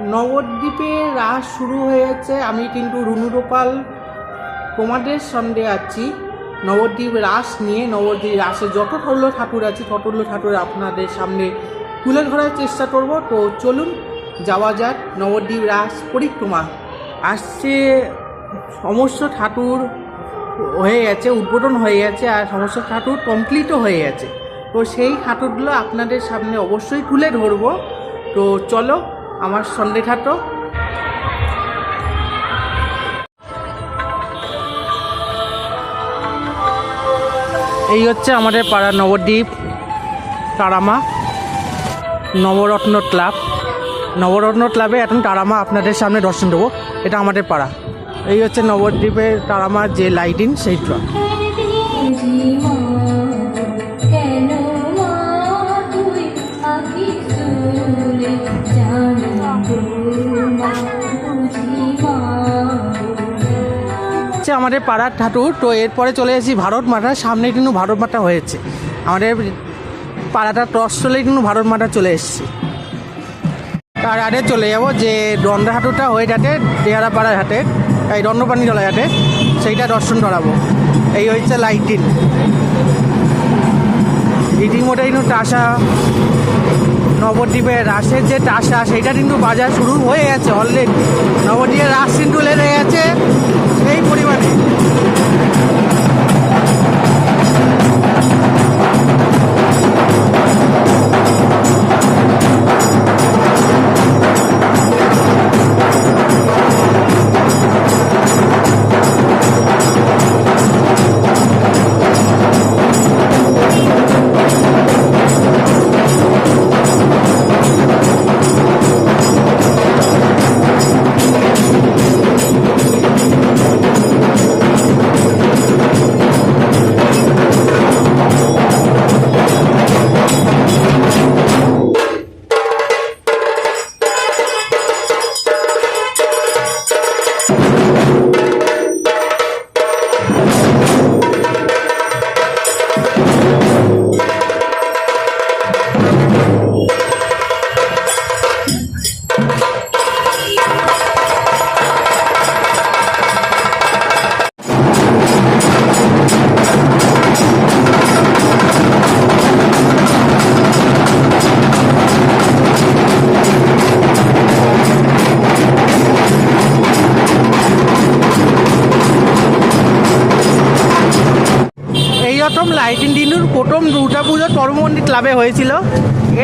নবদ্বীপে রাস শুরু হয়েছে। আমি কিন্তু রুনুরোপাল তোমাদের সঙ্গে আছি। নবদ্বীপ রাস নিয়ে, নবদ্বীপ রাসে যত ঠল্ল ঠাকুর আছে ততল্য ঠাকুর আপনাদের সামনে তুলে ধরার চেষ্টা করব। তো চলুন, যাওয়া যাক। নবদ্বীপ রাস পরিক্রমা। আসছে, সমস্ত ঠাকুর হয়ে গেছে, উদ্বোধন হয়ে গেছে, আর সমস্ত ঠাকুর কমপ্লিটও হয়ে গেছে। তো সেই ঠাকুরগুলো আপনাদের সামনে অবশ্যই তুলে ধরবো। তো চলো আমার সন্ধে খাটো। এই হচ্ছে আমাদের পাড়া নবদ্বীপ, তারামা, নবরত্ন ক্লাব। নবরত্ন ক্লাবে এখন তারামা আপনাদের সামনে দর্শন দেবো। এটা আমাদের পাড়া। এই হচ্ছে নবদ্বীপের তারামার যে লাইটিং সেইটা হচ্ছে আমাদের পাড়ার ঠাকুর। তো এরপরে চলে এসেছি ভারত মাতা সামনে কিন্তু ভারত মাতা হয়েছে। আমাদের পাড়াটা টস চলে কিন্তু ভারত মাতা চলে এসেছি। তার আগে চলে যাব যে দণ্ডা হাটুটা হয়ে যাতে দেহারা পাড়ার হাটে। এই দণ্ডপানি জলা হাটে সেইটা দর্শন করাবো। এই হচ্ছে লাইটিং। ইতিমধ্যে কিন্তু টাসা, নবদ্বীপের রাসের যে টাসা, সেইটা কিন্তু বাজার শুরু হয়ে গেছে অলরেডি নবদ্বীপের রাস কিন্তু লেগে লাইটিং দিনুর প্রথম দুর্গা পুজো তরমন্দির ক্লাবে হয়েছিল।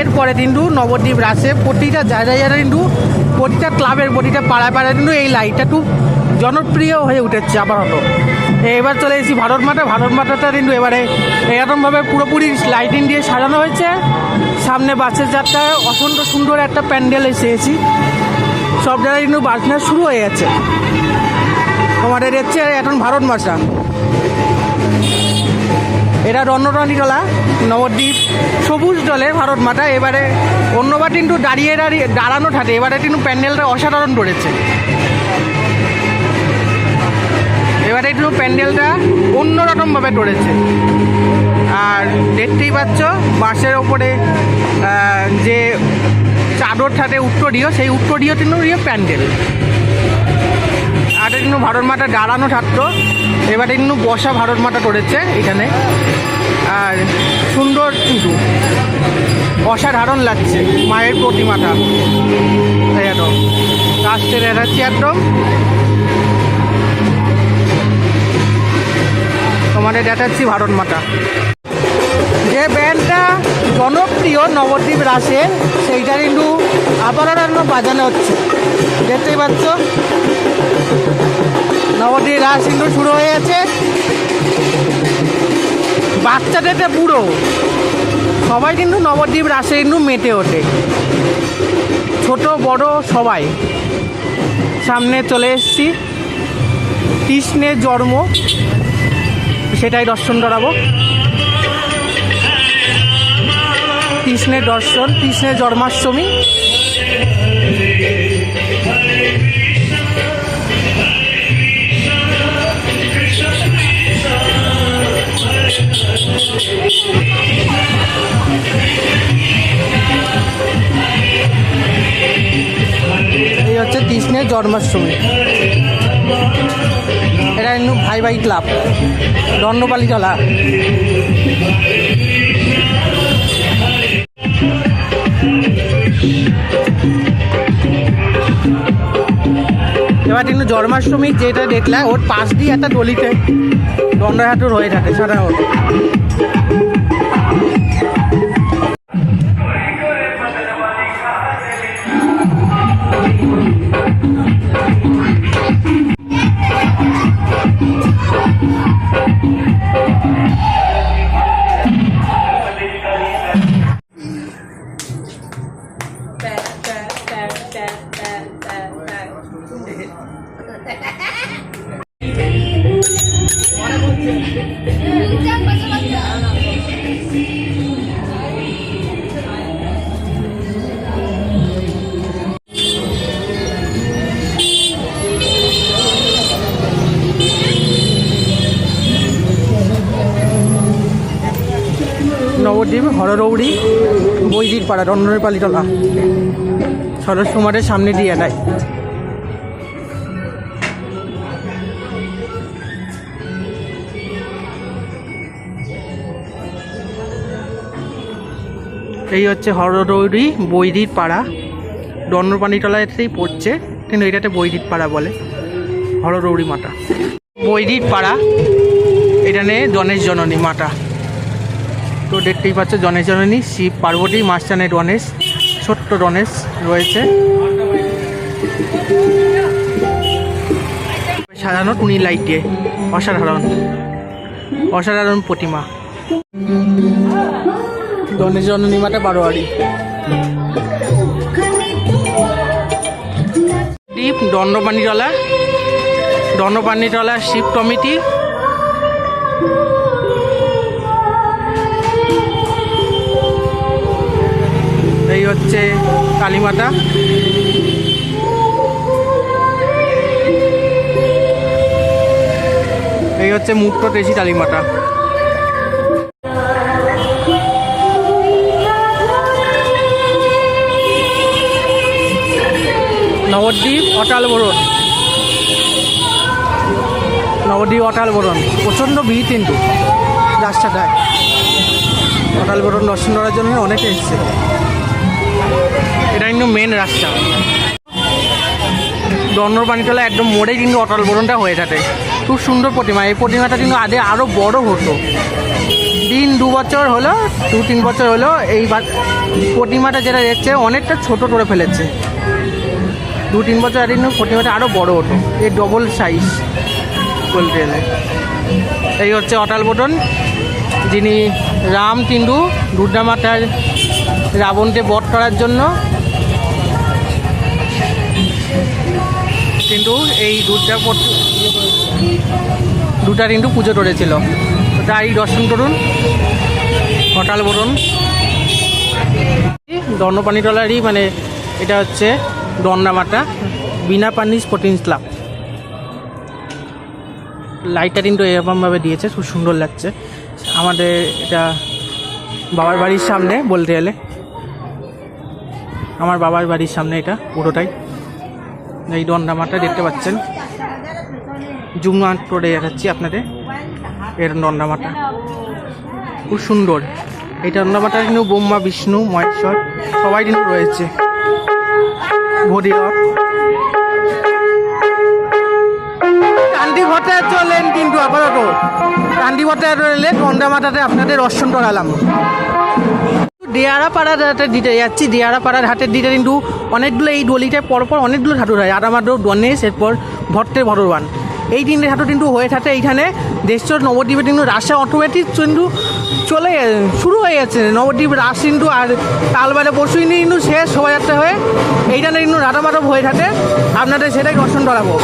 এরপরে কিন্তু নবদ্বীপ রাসে প্রতিটা জায়গায় জায়গায় কিন্তু প্রতিটা ক্লাবের প্রতিটা পাড়ায় পাড়ায় কিন্তু এই লাইটটা খুব জনপ্রিয় হয়ে উঠেছে আপাতত। এবার চলে এসেছি ভারত মাঠে। ভারত মাঠাটা কিন্তু এবারে এরকমভাবে পুরোপুরি লাইটিং দিয়ে সাজানো হয়েছে। সামনে বাসের যাত্রায় অসন্ত সুন্দর একটা প্যান্ডেল এসেছি। সব জায়গায় কিন্তু বাসনা শুরু হয়ে গেছে। হচ্ছে এখন ভারত মাসা এটা রণরানীতলা নবদ্বীপ, সবুজ জলের ভারত মাতা। এবারে অন্যবার কিন্তু দাঁড়িয়ে দাঁড়িয়ে দাঁড়ানো থাকে এবারে কিন্তু প্যান্ডেলটা অসাধারণ করেছে এবারে কিন্তু প্যান্ডেলটা অন্যরকমভাবে করেছে আর দেখতেই পাচ্ছ বাসের ওপরে যে চাদর থাকে উত্তরীয়, সেই উত্তরীয় কিন্তু ইয়ে প্যান্ডেল। আগে কিন্তু ভারত মাতা দাঁড়ানো থাকতো এবারে কিন্তু বসা ভারত মাটা করেছে এখানে। আর সুন্দর কিন্তু। অসাধারণ লাগছে মায়ের প্রতিমাটা। একদম রাস্তে দেখাচ্ছি একদম তোমাদের দেখাচ্ছি ভারত মাতা যে ব্যান্ডটা জনপ্রিয় নবদ্বীপ রাসে সেইটা কিন্তু আবারও বাজানো হচ্ছে। দেখতেই পাচ্ছ? নবদ্বীপ রাস কিন্তু শুরু হয়ে গেছে বাচ্চাদের বুড়ো, সবাই কিন্তু নবদ্বীপ রাসে কিন্তু মেতে ওঠে। ছোট, বড় সবাই। সামনে চলে এসেছি। কৃষ্ণের জন্ম, সেটাই দর্শন করাবো। কৃষ্ণের দর্শন, কৃষ্ণের জন্মাষ্টমী। দিনের জন্মাষ্টমী। এটা কিন্তু ভাই ভাই ক্লাব। দণ্ডপালি চলা এবার কিন্তু জন্মাষ্টমী যেটা দেখলাম ওর পাশ দিয়ে একটা দলিতে দণ্ডহাটু হয়ে থাকে সাধারণত। হররৌড়ি বৈদিক পাড়া রন্ধনের পালিতলা সরস কুমারের সামনে দিয়ে এলায় এই হচ্ছে হররৌড়ি বৈদিক পাড়া। দণ্ডপানিতলাতেই পড়ছে, কিন্তু এটাতে বৈদিক পাড়া বলে হররৌড়ি মাতা বৈদিক পাড়া এখানে গণেশ জননী মাতা তো দেখতেই পাচ্ছ গণেশ জননী শিব, পার্বতী মাস্টানের গণেশ, ছোট্ট গণেশ রয়েছে। সাজানো টুনি লাইট দিয়ে, অসাধারণ অসাধারণ প্রতিমা। গণেশ জননী মাতা বারোয়ারি। দ্বীপ দণ্ডপানিতলা দণ্ডপানিতলা শিব কমিটি। এই হচ্ছে কালীমাতা। এই হচ্ছে মুক্ত তেজি কালীমাতা। নবদ্বীপ, অটাল বরণ। নবদ্বীপ, অটাল বরণ। প্রচণ্ড ভিড় কিন্তু রাস্তাটায়। অটাল বরণ দর্শন করার জন্য অনেকে এসছে। এটা কিন্তু মেন রাস্তা। দণ্ডপানিতলা একদম মোড়ে কিন্তু অটল বরণটা হয়ে থাকে। খুব সুন্দর প্রতিমা। এই প্রতিমাটা কিন্তু আগে আরও বড় হতো। দিন দু বছর হলো, দু তিন বছর হলো এই প্রতিমাটা যেটা দেখছে অনেকটা ছোট করে ফেলেছে। দু তিন বছর আগে কিন্তু প্রতিমাটা আরও বড় হতো। এই ডবল সাইজ বলতে গেলে। এই হচ্ছে অটাল বটন যিনি রাম তিন্দু দুর্গা মাতার রাবণকে বধ করার জন্য কিন্তু এই দুধটা দুটা কিন্তু পুজো করেছিল। তো তাই দর্শন করুন হটাল বরণ। দণ্ডপানিতলারই মানে এটা হচ্ছে দণ্ডামাতা বিনা পানি স্পোর্টিং ক্লাব লাইটটা কিন্তু এরকমভাবে দিয়েছে, খুব সুন্দর লাগছে। আমাদের এটা বাবার বাড়ির সামনে বলতে গেলে। আমার বাবার বাড়ির সামনে এটা, পুরোটাই। এই দণ্ডামাটা দেখতে পাচ্ছেন। জুম করে দেখাচ্ছি আপনাদের। এর দণ্ডামাটা খুব সুন্দর। এই দণ্ডামাটা কিন্তু ব্রহ্মা, বিষ্ণু, মহেশ্বর, সবাই কিন্তু রয়েছে। ভৈরব। কান্দি ভট্টাচার্য চলেন কিন্তু আপাতত। কান্দি ভট্টাচার্য এলে দণ্ডামাটাতে আপনাদের দর্শন করালাম। দেয়ারা পাড়ার হাটে দিতে যাচ্ছি দেয়ারা পাড়ার হাটের দিতে কিন্তু অনেকগুলো এই গলিতে পরপর অনেকগুলো ঠাকুর হয়। আরামাদ্র গণেশ এরপর ভট্টের ভগবান এই তিনটে ঠাকুর কিন্তু হয়ে থাকে এইখানে। দেশচর নবদ্বীপে কিন্তু রাসা অটোমেটিক কিন্তু চলে, শুরু হয়ে যাচ্ছে নবদ্বীপ রাস কিন্তু আর তালবারে পরশু দিনই কিন্তু শেষ শোভাযাত্রা হয়ে এইখানে কিন্তু রাটামাটপ হয়ে থাকে। আপনাদের সেটাই দর্শন করাবো।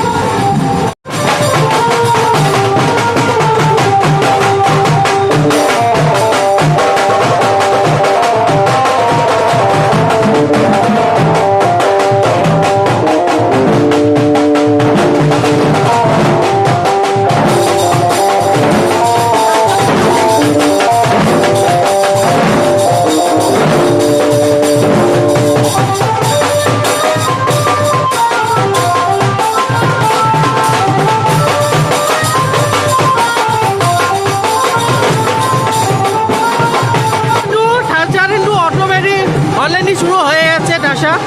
啥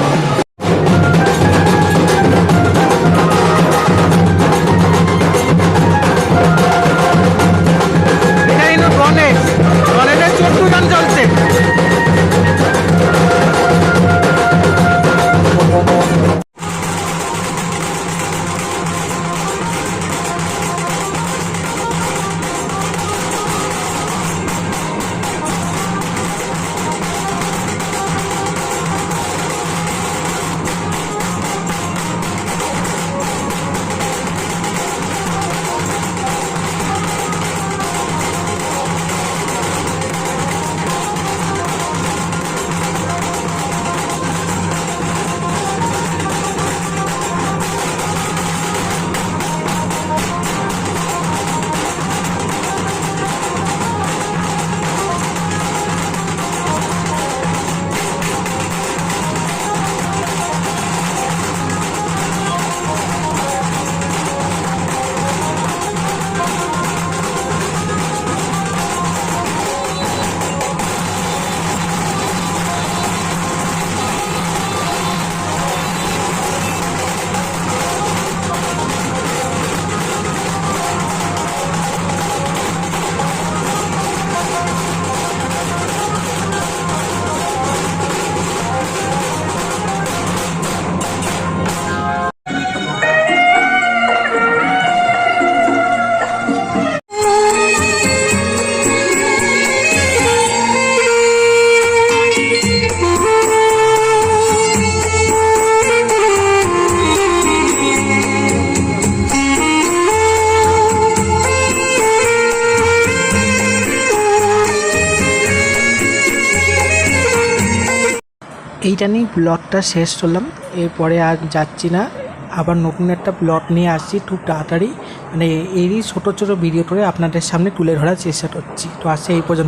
এইটা নিয়ে ব্লগটা শেষ করলাম। এরপরে আর যাচ্ছি না। আবার নতুন একটা ব্লগ নিয়ে আসছি খুব তাড়াতাড়ি। মানে এরই ছোটো ছোটো ভিডিও করে আপনাদের সামনে তুলে ধরার চেষ্টা করছি। তো আসছে এই পর্যন্ত